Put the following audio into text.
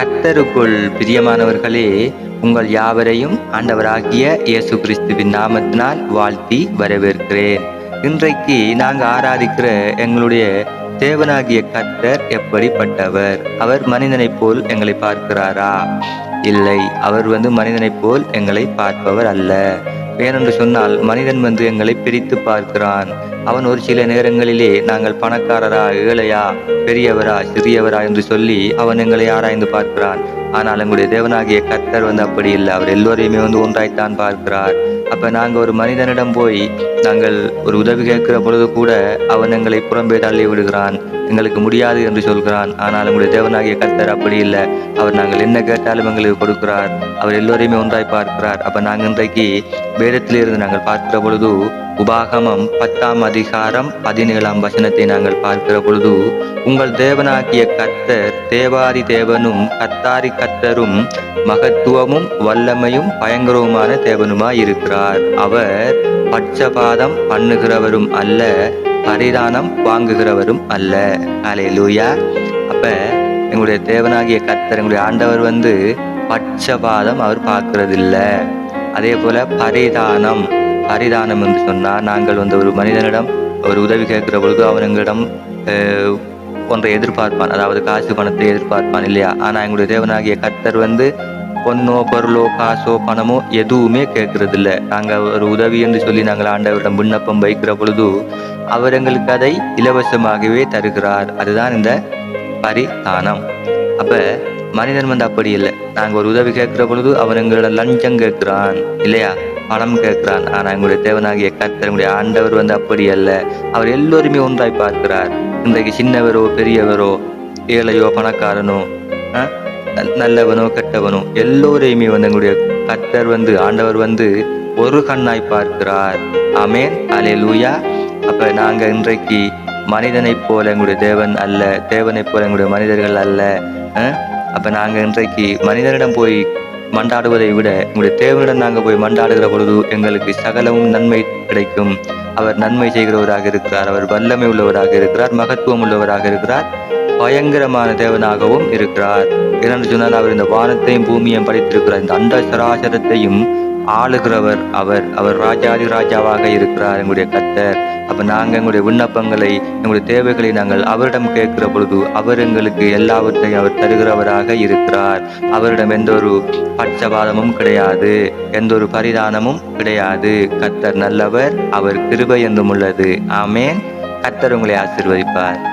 கர்த்தருக்குள் பிரியமானவர்களே உங்கள் யாவரையும் ஆண்டவராகிய இயேசு கிறிஸ்துவின் நாமத்தினால் வாழ்த்தி வரவேற்கிறேன். இன்றைக்கு நாங்கள் ஆராதிக்கிற எங்களுடைய தேவனாகிய கர்த்தர் எப்படிப்பட்டவர்? அவர் மனிதனைப் போல் எங்களை பார்க்கிறாரா? இல்லை அவர் வந்து மனிதனைப் போல் எங்களை பார்ப்பவர் அல்ல. ஏனென்று சொன்னால் மனிதன் வந்து எங்களை பிரித்து பார்க்கிறான். அவன் ஒரு சில நேரங்களிலே நாங்கள் பணக்காரரா ஏழையா பெரியவரா சிறியவரா என்று சொல்லி அவன் எங்களை ஆராய்ந்து பார்க்கிறான். ஆனால் எங்களுடைய தேவனாகிய கர்த்தர் வந்து அப்படி இல்லை. அவர் எல்லோரையுமே வந்து ஒன்றாய்த்தான் பார்க்கிறார். அப்போ நாங்கள் ஒரு மனிதனிடம் போய் நாங்கள் ஒரு உதவி கேட்கிற பொழுது கூட அவன் எங்களை புறம்பே தள்ளி விடுகிறான். எங்களுக்கு முடியாது என்று சொல்கிறான். ஆனால் எங்களுடைய தேவனாகிய கர்த்தர் அப்படி இல்லை. அவர் நாங்கள் என்ன கேட்டாலும் எங்களுக்கு கொடுக்கிறார். அவர் எல்லோரையுமே ஒன்றாய் பார்க்கிறார். அப்போ நாங்கள் இன்றைக்கு வேதத்திலிருந்து நாங்கள் பார்க்கிற பொழுது உபாகமம் பத்தாம் அதிகாரம் பதினேழாம் வசனத்தை நாங்கள் பார்க்கிற பொழுது உங்கள் தேவனாகிய கர்த்தர் தேவாதி தேவனும் கத்தாரி கர்த்தரும் மகத்துவமும் வல்லமையும் பயங்கரவுமான தேவனுமாய் இருக்கிறார் அவர் பட்சபாதம் பண்ணுகிறவரும் அல்ல பரிதானம் வாங்குகிறவரும் அல்ல. அலே லூயா அப்ப எங்களுடைய தேவனாகிய கர்த்தர் எங்களுடைய ஆண்டவர் வந்து பட்சபாதம் அவர் பார்க்கறதில்ல. அதே போல பரிதானம் பரிதானம் என்று சொன்னால் நாங்கள் வந்து ஒரு மனிதனிடம் ஒரு உதவி கேட்கிற பொழுது அவன் எங்களிடம் ஒன்றை எதிர்பார்ப்பான். அதாவது காசு பணத்தை எதிர்பார்ப்பான் இல்லையா? ஆனால் எங்களுடைய தேவனாகிய கர்த்தர் வந்து பொன்னோ பொருளோ காசோ பணமோ எதுவுமே கேட்கறது இல்லை நாங்கள் ஒரு உதவி என்று சொல்லி நாங்கள் ஆண்டவரிடம் விண்ணப்பம் வைக்கிற பொழுது அவர் எங்களுக்கு அதை இலவசமாகவே தருகிறார். அதுதான் இந்த பரிதானம். அப்போ மனிதன் வந்து அப்படி இல்லை. நாங்கள் ஒரு உதவி கேட்கிற பொழுது அவன் எங்களோட லஞ்சம் கேட்கிறான் இல்லையா? பணம் கேட்கிறான் ஆனால் எங்களுடைய தேவனாகிய கர்த்தர் எங்களுடைய ஆண்டவர் வந்து அப்படி அல்ல. அவர் எல்லோருமே ஒன்றாய் பார்க்கிறார். இன்றைக்கு சின்னவரோ பெரியவரோ ஏழையோ பணக்காரனோ ஆ, நல்லவனோ கெட்டவனோ எல்லோரையுமே வந்து எங்களுடைய கர்த்தர் வந்து ஆண்டவர் வந்து ஒரு கண்ணாய் பார்க்கிறார். ஆமென். அலே லூயா அப்ப நாங்க இன்றைக்கு மனிதனைப் போல எங்களுடைய தேவன் அல்ல. தேவனைப் போல எங்களுடைய மனிதர்கள் அல்ல. அப்போ அப்ப நாங்க இன்றைக்கு மனிதனிடம் போய் மண்டாடுவதை விட உங்களுடைய தேவனிடம் நாங்கள் போய் மண்டாடுகிற பொழுது எங்களுக்கு சகலமும் நன்மை கிடைக்கும். அவர் நன்மை செய்கிறவராக இருக்கிறார். அவர் வல்லமை உள்ளவராக இருக்கிறார். மகத்துவம் உள்ளவராக இருக்கிறார். பயங்கரமான தேவனாகவும் இருக்கிறார். ஏனென்று சொன்னால் அவர் இந்த வானத்தையும் பூமியையும் படைத்திருக்கிறார் இந்த அண்ட சராசரத்தையும் ஆளுகிறவர் அவர் அவர் ராஜாதி ராஜாவாக இருக்கிறார் எங்களுடைய கத்தர். அப்போ நாங்கள் எங்களுடைய விண்ணப்பங்களை எங்களுடைய தேவைகளை நாங்கள் அவரிடம் கேட்கிற பொழுது அவர் எங்களுக்கு எல்லாவற்றையும் அவர் தருகிறவராக இருக்கிறார். அவரிடம் எந்த ஒரு பட்சபாதமும் கிடையாது எந்த ஒரு பரிதானமும் கிடையாது. கத்தர் நல்லவர் அவர் கிருபை என்றும் உள்ளது. ஆமேன். கத்தர் உங்களை ஆசிர்வதிப்பார்.